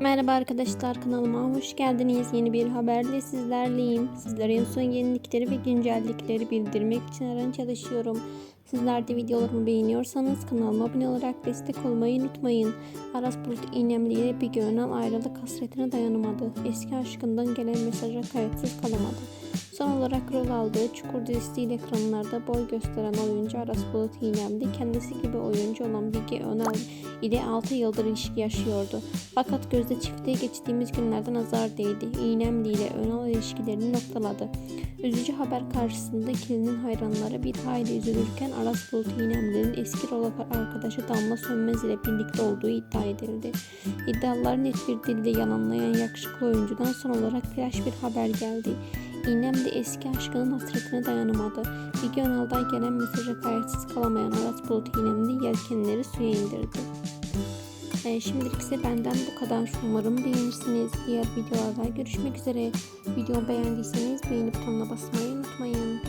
Merhaba arkadaşlar kanalıma hoş geldiniz. Yeni bir haberle sizlerleyim. Sizlere en son yenilikleri ve güncellikleri bildirmek için her an çalışıyorum. Sizler de videolarımı beğeniyorsanız kanalıma abone olarak destek olmayı unutmayın. Aras Bulut İynemli ile bir Önal ayrılık hasretine dayanamadı. Eski aşkından gelen mesaja kayıtsız kalamadı. Son olarak rol aldığı Çukur dizisiyle ekranlarda boy gösteren oyuncu Aras Bulut İynemli kendisi gibi oyuncu olan Bilge Önal ile 6 yıldır ilişki yaşıyordu. Fakat gözde çiftliğe geçtiğimiz günlerde nazar değdi. İynemli ile Önal ilişkilerini noktaladı. Üzücü haber karşısında ikilinin hayranları bir hayli üzülürken Aras Bulut İynemli'nin eski rol arkadaşı Damla Sönmez ile birlikte olduğu iddia edildi. İddiaları net bir dille yalanlayan yakışıklı oyuncudan son olarak flash bir haber geldi. İynem de eski aşkının hasretine dayanamadı. Bilge Önal'dan gelen mesaja kayıtsız kalamayan Aras Bulut İynemli yelkenleri suya indirdi. Ee, şimdilik ise benden bu kadar. Umarım beğenirsiniz. Diğer videolarda görüşmek üzere. Videomu beğendiyseniz beğeni butonuna basmayı unutmayın.